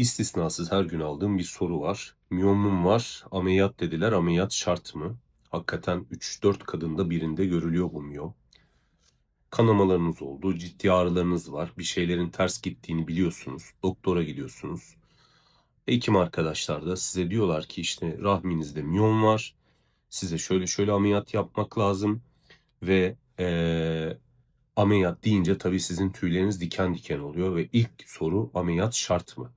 İstisnasız her gün aldığım bir soru var. Miyomum var, ameliyat dediler, ameliyat şart mı? Hakikaten 3-4 kadında birinde görülüyor bu miyom. Kanamalarınız oldu, ciddi ağrılarınız var, bir şeylerin ters gittiğini biliyorsunuz, doktora gidiyorsunuz. Hekim arkadaşlar da size diyorlar ki işte rahminizde miyom var, size şöyle şöyle ameliyat yapmak lazım ve eee, ameliyat deyince tabii sizin tüyleriniz diken diken oluyor ve ilk soru ameliyat şart mı?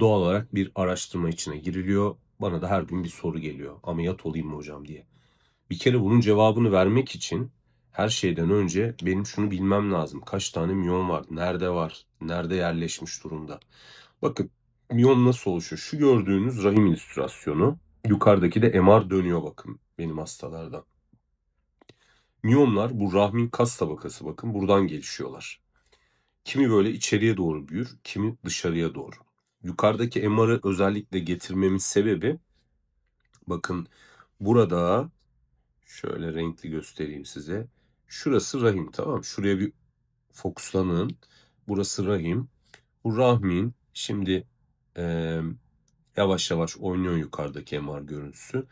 Doğal olarak bir araştırma içine giriliyor. Bana da her gün bir soru geliyor. Ameliyat olayım mı hocam diye. Bir kere bunun cevabını vermek için her şeyden önce benim şunu bilmem lazım. Kaç tane miyon var? Nerede var? Nerede yerleşmiş durumda? Bakın miyon nasıl oluşuyor? Şu gördüğünüz rahim illüstrasyonu. Yukarıdaki de MR dönüyor bakın benim hastalardan. Miyomlar bu rahmin kas tabakası bakın buradan gelişiyorlar. Kimi böyle içeriye doğru büyür, kimi dışarıya doğru. Yukarıdaki MR'ı özellikle getirmemin sebebi bakın burada şöyle renkli göstereyim size. Şurası rahim tamam? Şuraya bir fokuslanın. Burası rahim. Bu rahmin şimdi eee, yavaş yavaş oynuyor yukarıdaki MR görüntüsü.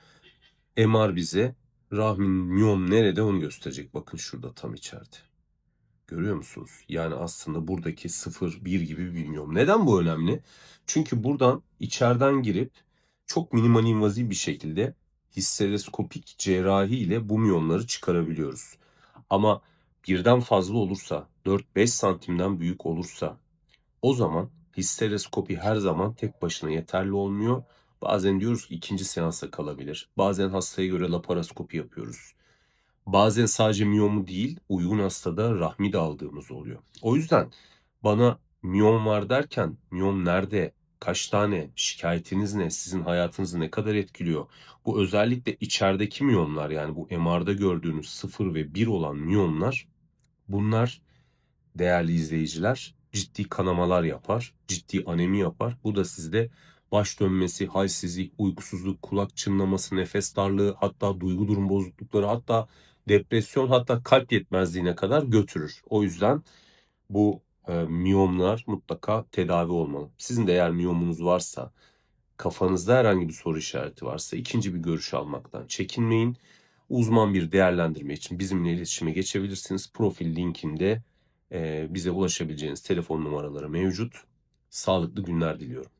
MR bize rahmin miyom nerede onu gösterecek. Bakın şurada tam içeride. Görüyor musunuz? Yani aslında buradaki 0, 1 gibi bir miyom. Neden bu önemli? Çünkü buradan içeriden girip çok minimal invaziv bir şekilde histeroskopik cerrahi ile bu miyomları çıkarabiliyoruz. Ama birden fazla olursa, 4-5 santimden büyük olursa o zaman histeroskopi her zaman tek başına yeterli olmuyor. Bazen diyoruz ki ikinci seansa kalabilir. Bazen hastaya göre laparoskopi yapıyoruz. Bazen sadece miyomu değil, uygun hastada rahmi de aldığımız oluyor. O yüzden bana miyom var derken miyom nerede, kaç tane, şikayetiniz ne, sizin hayatınızı ne kadar etkiliyor? Bu özellikle içerideki miyomlar yani bu MR'da gördüğünüz 0 ve 1 olan miyomlar bunlar değerli izleyiciler ciddi kanamalar yapar, ciddi anemi yapar. Bu da sizde baş dönmesi, halsizlik, uykusuzluk, kulak çınlaması, nefes darlığı, hatta duygu durum bozuklukları, hatta depresyon, hatta kalp yetmezliğine kadar götürür. O yüzden bu e, miyomlar mutlaka tedavi olmalı. Sizin de eğer miyomunuz varsa, kafanızda herhangi bir soru işareti varsa ikinci bir görüş almaktan çekinmeyin. Uzman bir değerlendirme için bizimle iletişime geçebilirsiniz. Profil linkinde e, bize ulaşabileceğiniz telefon numaraları mevcut. Sağlıklı günler diliyorum.